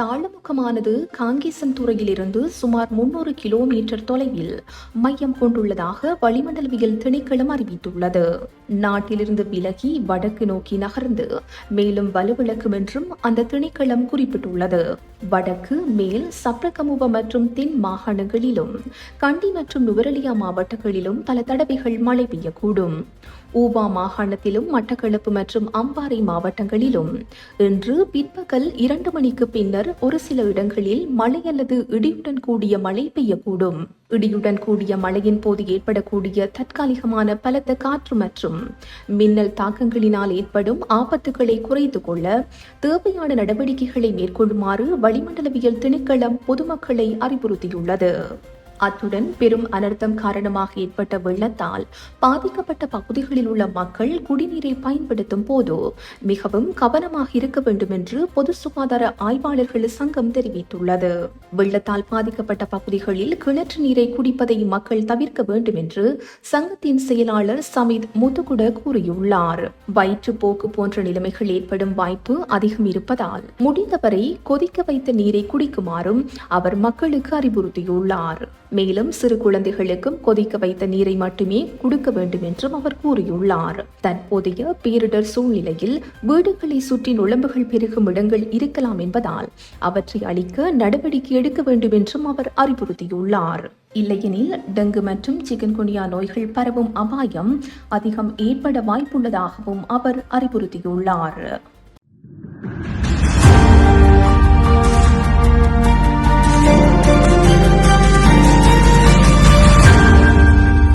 தாழ்முகமானது காங்கேசன் துறையிலிருந்து சுமார் முன்னூறு கிலோமீட்டர் தொலைவில் மையம் கொண்டுள்ளதாக வளிமண்டலவியல் திணைக்களம் அறிவித்துள்ளது. நாட்டிலிருந்து விலகி வடக்கு நோக்கி நகர்ந்து மேலும் வலுவிழக்கும் என்றும் அந்த திணைக்களம் குறிப்பிட்டுள்ளது. வடக்கு மேல் சப்ரகமுவ மற்றும் தென் மாகாணங்களிலும் கண்டி மற்றும் நுவரலியா மாவட்டங்களிலும் பல தடவைகள் மழை பெய்யக்கூடும். ஊபா மாகாணத்திலும் மட்டக்களப்பு மற்றும் அம்பாறை மாவட்டங்களிலும் இன்று பிற்பகல் இரண்டு மணிக்கு பின்னர் ஒரு சில இடங்களில் மழை அல்லது இடியுடன் கூடிய மழை பெய்யக்கூடும். இடியுடன் கூடிய மழையின் போது ஏற்படக்கூடிய தற்காலிகமான பலத்த காற்று மற்றும் மின்னல் தாக்கங்களினால் ஏற்படும் ஆபத்துகளை குறைத்து கொள்ள தேவையான நடவடிக்கைகளை மேற்கொள்ளுமாறு வளிமண்டலவியல் திணைக்களம் பொதுமக்களை அறிவுறுத்தியுள்ளது. அத்துடன் பெரும் அனர்த்தம் காரணமாக ஏற்பட்ட வெள்ளத்தால் பாதிக்கப்பட்ட பகுதிகளில் உள்ள மக்கள் குடிநீரை பயன்படுத்தும் போது மிகவும் கவனமாக இருக்க வேண்டும் என்று பொது சுகாதார ஆய்வாளர்கள் சங்கம் தெரிவித்துள்ளது. வெள்ளத்தால் பாதிக்கப்பட்ட பகுதிகளில் கிணற்று நீரை குடிப்பதை மக்கள் தவிர்க்க வேண்டும் என்று சங்கத்தின் செயலாளர் சமித் முத்துகுட கூறியுள்ளார். வயிற்றுப்போக்கு போன்ற நிலைமைகள் ஏற்படும் வாய்ப்பு அதிகம் இருப்பதால் முடிந்தவரை கொதிக்க வைத்த நீரை குடிக்குமாறும் அவர் மக்களுக்கு அறிவுறுத்தியுள்ளார். மேலும் சிறு குழந்தைகளுக்கும் கொதிக்க வைத்த நீரை மட்டுமே கொடுக்க வேண்டும் என்றும் அவர் கூறியுள்ளார். தற்போதைய பேரிடர் சூழ்நிலையில் வீடுகளை சுற்றி நுழம்புகள் பெருகும் இடங்கள் இருக்கலாம் என்பதால் அவற்றை அளிக்க நடவடிக்கை எடுக்க வேண்டும் என்றும் அவர் அறிவுறுத்தியுள்ளார். இல்லையெனில் டெங்கு மற்றும் சிக்கன்குனியா நோய்கள் பரவும் அபாயம் அதிகம் ஏற்பட வாய்ப்புள்ளதாகவும் அவர் அறிவுறுத்தியுள்ளார்.